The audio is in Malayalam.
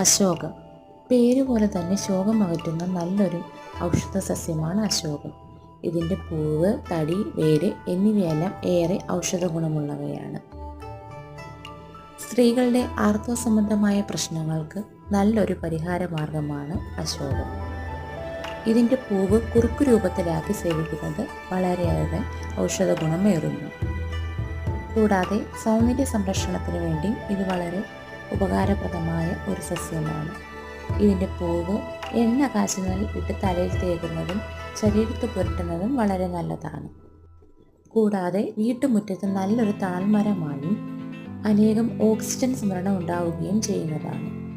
അശോകം. പേര് പോലെ തന്നെ ശോകം അകറ്റുന്ന നല്ലൊരു ഔഷധ സസ്യമാണ് അശോകം. ഇതിന്റെ പൂവ് തടി വേര് എന്നിവയെല്ലാം ഏറെ ഔഷധ ഗുണമുള്ളവയാണ്. സ്ത്രീകളുടെ ആർത്തവ സംബന്ധമായ പ്രശ്നങ്ങൾക്ക് നല്ലൊരു പരിഹാര മാർഗമാണ് അശോകം. ഇതിന്റെ പൂവ് കുറുക്കു രൂപത്തിലാക്കി സേവിക്കുന്നത് വളരെയേറെ ഔഷധ ഗുണമേറുന്നു. കൂടാതെ സൗന്ദര്യ സംരക്ഷണത്തിന് വേണ്ടി ഇത് വളരെ ഉപകാരപ്രദമായ ഒരു സസ്യമാണ്. ഇതിന്റെ പൂവ് എണ്ണ കാച്ചുന്നതിൽ ഇട്ട് തലയിൽ തേക്കുന്നതും ശരീരത്ത് പുരട്ടുന്നതും വളരെ നല്ലതാണ്. കൂടാതെ വീട്ടുമുറ്റത്ത് നല്ലൊരു താൽമരമായും അനേകം ഓക്സിജൻ സ്മരണ ഉണ്ടാവുകയും ചെയ്യുന്നതാണ്.